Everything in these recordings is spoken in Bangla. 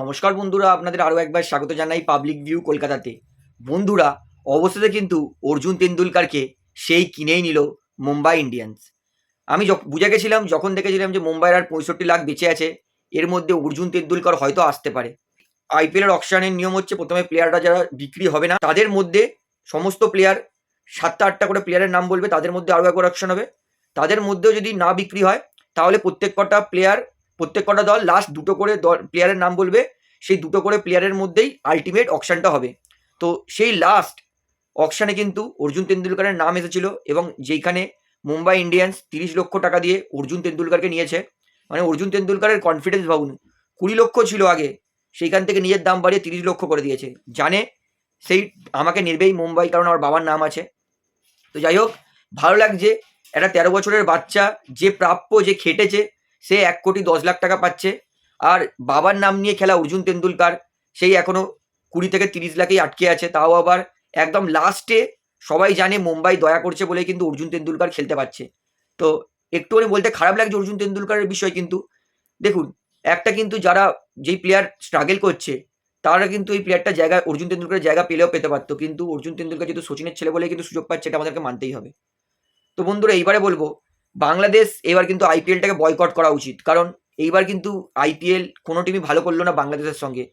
নমস্কার বন্ধুরা, আপনাদের আরও একবার স্বাগত জানাই পাবলিক ভিউ কলকাতাতে। বন্ধুরা, অবশেষে কিন্তু অর্জুন তেন্ডুলকারকে সেই কিনেই নিল মুম্বাই ইন্ডিয়ান্স আমি বুঝে গেছিলাম, যখন দেখেছিলাম যে মুম্বাইয়ের আর পঁয়ষট্টি লাখ বেঁচে আছে, এর মধ্যে অর্জুন তেন্ডুলকর হয়তো আসতে পারে। আইপিএলের অকশনের নিয়ম হচ্ছে প্রথমে প্লেয়াররা যারা বিক্রি হবে না, তাদের মধ্যে সমস্ত প্লেয়ার সাতটা আটটা করে প্লেয়ারের নাম বলবে, তাদের মধ্যে আরও একবার অকশন হবে। তাদের মধ্যেও যদি না বিক্রি হয়, তাহলে প্রত্যেক কটা প্লেয়ার প্রত্যেক কটা দল লাস্ট দুটো করে দল প্লেয়ারের নাম বলবে, সেই দুটো করে প্লেয়ারের মধ্যেই আলটিমেট অকশনটা হবে। তো সেই লাস্ট অকশানে কিন্তু অর্জুন তেন্ডুলকারের নাম এসেছিল এবং যেইখানে মুম্বাই ইন্ডিয়ান্স তিরিশ লক্ষ টাকা দিয়ে অর্জুন তেন্ডুলকারকে নিয়েছে। মানে অর্জুন তেন্ডুলকারের কনফিডেন্স ভাবুন, কুড়ি লক্ষ ছিল আগে, সেইখান থেকে নিজের দাম বাড়িয়ে তিরিশ লক্ষ করে দিয়েছে। জানে সেই আমাকে নেবেই মুম্বাই, কারণ আমার বাবার নাম আছে। তো যাই হোক, ভালো লাগছে, একটা তেরো বছরের বাচ্চা, যে প্রাপ্য, যে খেটেছে সে এক কোটি দশ লাখ টাকা পাচ্ছে। আর বাবার নাম নিয়ে খেলা অর্জুন তেন্ডুলকার, সেই এখনও কুড়ি থেকে তিরিশ লাখেই আটকে আছে। তাও আবার একদম লাস্টে সবাই জানে মুম্বাই দয়া করছে বলে কিন্তু অর্জুন তেন্ডুলকার খেলতে পারছে। তো একটুখানি বলতে খারাপ লাগছে অর্জুন তেন্ডুলকারের বিষয় কিন্তু। দেখুন, একটা কিন্তু যারা যেই প্লেয়ার স্ট্রাগল করছে, তারা কিন্তু এই প্লেয়ারটা জায়গা, অর্জুন তেন্ডুলকারের জায়গা পেলেও পেতে পারতো। কিন্তু অর্জুন তেন্ডুলকার যেহেতু সচিনের ছেলে বলে কিন্তু সুযোগ পাচ্ছে, এটা আমাদেরকে মানতেই হবে। তো বন্ধুরা, এইবারে বলব বাংলাদেশ এবার কিন্তু আইপিএলটাকে বয়কট করা উচিত। কারণ এইবার কিন্তু আইপিএল কোনো টিমই ভালো করল না বাংলাদেশের সঙ্গে।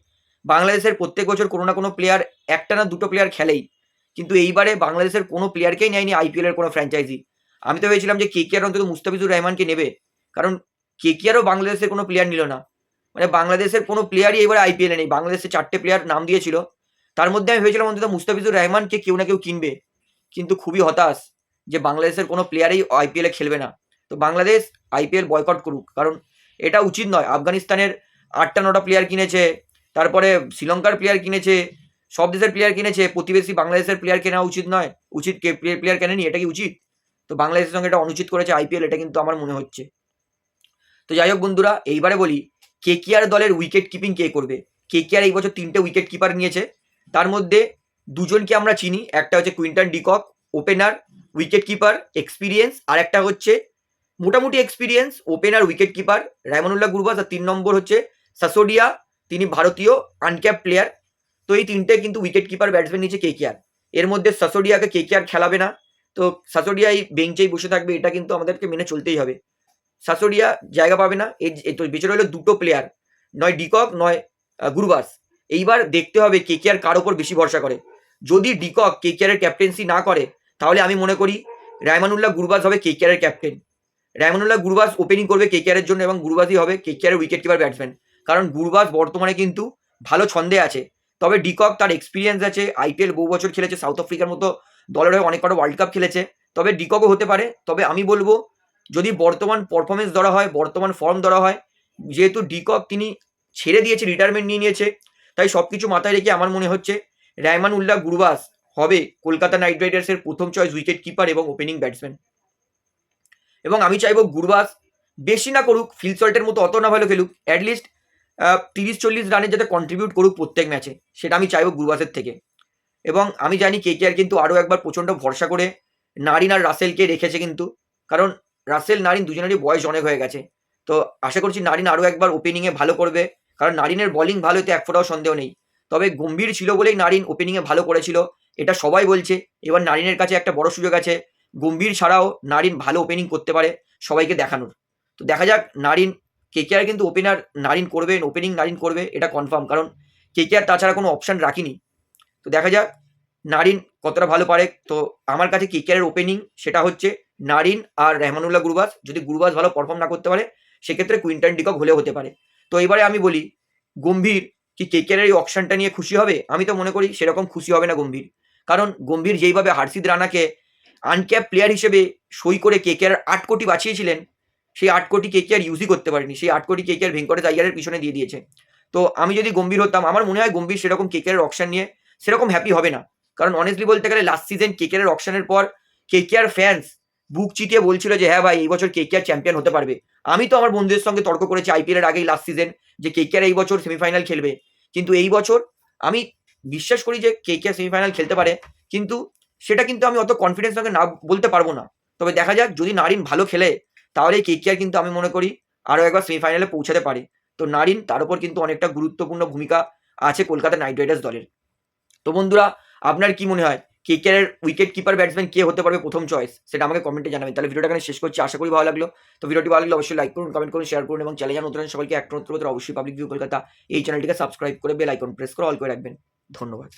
বাংলাদেশের প্রত্যেক বছর কোনো না কোনো প্লেয়ার একটা না দুটো প্লেয়ার খেলেই। কিন্তু এইবারে বাংলাদেশের কোনো প্লেয়ারকেই নেয়নি আইপিএল এর কোনো ফ্র্যাঞ্চাইজি আমি তো ভেবেছিলাম যে কেকেআর অন্তত মুস্তাফিজুর রহমানকে নেবে। কারণ কেকেআরও বাংলাদেশের কোনো প্লেয়ার নিল না। মানে বাংলাদেশের কোনো প্লেয়ারই এবারে আইপিএলে নেই। বাংলাদেশে চারটে প্লেয়ার নাম দিয়েছিল। তার মধ্যে আমি ভেবেছিলাম অন্তত মুস্তাফিজুর রহমানকে কেউ না কেউ কিনবে। কিন্তু খুবই হতাশ। যে বাংলাদেশের কোনো প্লেয়ারই আইপিএলে খেলবে না। তো বাংলাদেশ আইপিএল বয়কট করুক, কারণ এটা উচিত নয়। আফগানিস্তানের আটটা নটা প্লেয়ার কিনেছে, তারপরে শ্রীলঙ্কার প্লেয়ার কিনেছে, সব দেশের প্লেয়ার কিনেছে, প্রতিবেশী বাংলাদেশের প্লেয়ার কেনা উচিত নয়। উচিত কে প্লেয়ার কেনেনি, এটা কি উচিত? তো বাংলাদেশের সঙ্গে এটা অনুচিত করেছে আইপিএল এটা কিন্তু আমার মনে হচ্ছে। তো যাই হোক বন্ধুরা, এইবারে বলি কেকিআর দলের উইকেট কিপিং কে করবে? কেকিআর এই বছর তিনটে উইকেট কিপার নিয়েছে। তার মধ্যে দুজনকে আমরা চিনি, একটা হচ্ছে Quinton de Kock opener wicket keeper experience আর একটা হচ্ছে মোটামুটি experience opener wicket keeper Rahmanullah Gurbaz আর তিন নম্বর হচ্ছে সাসোডিয়া, তিনি ভারতীয় আনক্যাপ প্লেয়ার তো এই তিনটে কিন্তু উইকেট কিপার ব্যাটসম্যান নিচে কেকেআর এর মধ্যে সাসোডিয়াকে কেকেআর খেলাবে না। তো সাসোডিয়া এই বেঞ্চেই বসে থাকবে, এটা কিন্তু আমাদেরকে মেনে চলতেই হবে। সাসোডিয়া জায়গা পাবে না এই তো বেঁচে রইল দুটো প্লেয়ার নয় ডিকক, নয় গুরবাস। এইবার দেখতে হবে কেকেআর কার ওপর বেশি ভরসা করে। যদি ডিকক কেকেআরের ক্যাপ্টেন্সি না করে তাহলে আমি মনে করি রায়মানুল্লাহ গুরবাস হবে কেকেআরের ক্যাপ্টেন রায়মানুল্লাহ গুরবাস ওপেনিং করবে কেকেআরের জন্য এবং গুরবাসই হবে কেকেআরের উইকেট কিপার ব্যাটসম্যান কারণ গুরবাস বর্তমানে কিন্তু ভালো ছন্দে আছে। তবে ডিকক তার এক্সপিরিয়েন্স আছে আইপিএল বহু বছর খেলেছে সাউথ আফ্রিকার মতো দলের হয়ে অনেক কটা ওয়ার্ল্ড কাপ খেলেছে। তবে ডিককও হতে পারে। তবে আমি বলব, যদি বর্তমান পারফরমেন্স ধরা হয়, বর্তমান ফর্ম ধরা হয়, যেহেতু ডিকক তিনি ছেড়ে দিয়েছে রিটায়ারমেন্ট নিয়ে নিয়েছে, তাই সব কিছু মাথায় রেখে আমার মনে হচ্ছে রায়মান উল্লাহ গুরবাস হবে কলকাতা নাইট রাইডার্সের প্রথম চয়েস উইকেট কিপার এবং ওপেনিং ব্যাটসম্যান এবং আমি চাইব গুরবাস, বেশি না করুক ফিল সল্টের মতো অত না ভালো খেলুক অ্যাটলিস্ট তিরিশ চল্লিশ রানে যাতে কন্ট্রিবিউট করুক প্রত্যেক ম্যাচে সেটা আমি চাইব গুরবাসের থেকে। এবং আমি জানি কে কে আর কিন্তু আরও একবার প্রচণ্ড ভরসা করে নারিন আর রাসেলকে রেখেছে কিন্তু, কারণ রাসেল, নারিন দুজনেরই বয়স অনেক হয়ে গেছে। তো আশা করছি নারিন আরও একবার ওপেনিংয়ে ভালো করবে, কারণ নারিনের বলিং ভালো এতে এক ফোটাও সন্দেহ নেই। তবে গম্ভীর ছিল বলেই নারিন ওপেনিংয়ে ভালো করেছিল এটা সবাই বলছে। এবার নারিনের কাছে একটা বড় সুযোগ আছে। গম্ভীর ছাড়াও নারিন ভালো ওপেনিং করতে পারে সবাইকে দেখানোর। তো দেখা যাক নারিন কেকেআর কিন্তু ওপেনার নারিন করবে ওপেনিং নারিন করবে, এটা কনফার্ম কারণ কেকেআর তাছাড়া কোনো অপশান রাখিনি। তো দেখা যাক নারিন কতটা ভালো পারে। তো আমার কাছে কেকেআরের ওপেনিং সেটা হচ্ছে নারিন আর রহমানুল্লাহ গুরবাস। যদি গুরবাস ভালো পারফর্ম না করতে পারে, সেক্ষেত্রে কুইন্টন ডিকক হলেও হতে পারে। তো এবারে আমি বলি, গম্ভীর কি কেকেআরের এই অপশানটা নিয়ে খুশি হবে? আমি তো মনে করি সেরকম খুশি হবে না গম্ভীর। কারণ গম্ভীর যেইভাবে হার্ষিদ রানাকে আনক্যাপ প্লেয়ার হিসেবে সই করে কেকেআর আট কোটি বাঁচিয়েছিলেন, সেই আট কোটি কেকেআর ইউজই করতে পারেনি। সেই আট কোটি কেকেআর ভেঙ্কটেশ আইয়ারের পিছনে দিয়ে দিয়েছে। তো আমি যদি গম্ভীর হতাম, আমার মনে হয় গম্ভীর সেরকম কেকেআর অপশান নিয়ে সেরকম হ্যাপি হবে না। কারণ অনেস্টলি বলতে গেলে লাস্ট সিজন কেকেআর অপশানের পর কেকেআর ফ্যান্স বুক চিটিয়ে বলছিল যে হ্যাঁ ভাই, এই বছর কেকেআর চ্যাম্পিয়ন হতে পারবে। আমি তো আমার বন্ধুদের সঙ্গে তর্ক করেছি আইপিএল এর আগেই লাস্ট সিজন যে কেকেআর এই বছর সেমিফাইনাল খেলবে। কিন্তু এই বছর আমি বিশ্বাস করি যে কেকেআর সেমিফাইনাল খেলতে পারে, কিন্তু সেটা কিন্তু আমি অত কনফিডেন্স সঙ্গে না বলতে পারব না। তবে দেখা যাক, যদি নারিন ভালো খেলে, তাহলে কেকেআর কিন্তু আমি মনে করি আরও একবার সেমিফাইনালে পৌঁছাতে পারে। তো নারিন, তার উপর কিন্তু অনেকটা গুরুত্বপূর্ণ ভূমিকা আছে কলকাতা নাইট রাইডার্স দলের। তো বন্ধুরা, আপনার কি মনে হয়? কে কে এর উইকেট কিপার ব্যাটসম্যান কে হতে পারবে প্রথম চয়েস সেটা আমাকে কমেন্টে জানাবেন। তাহলে ভিডিওটা এখানে শেষ করছি। আশা করি ভালো লাগল। তো ভিডিওটি ভালো লাগলে অবশ্যই লাইক করুন কমেন্ট করুন শেয়ার করুন এবং চ্যানেল নতুন সকলকে একটা নতুন অবশ্যই পাবলিক ভিউ কলকাতা এই চ্যানেলটিকে সাবস্ক্রাইব করে বেল আইকন প্রেস করে অল করে রাখবেন। ধন্যবাদ।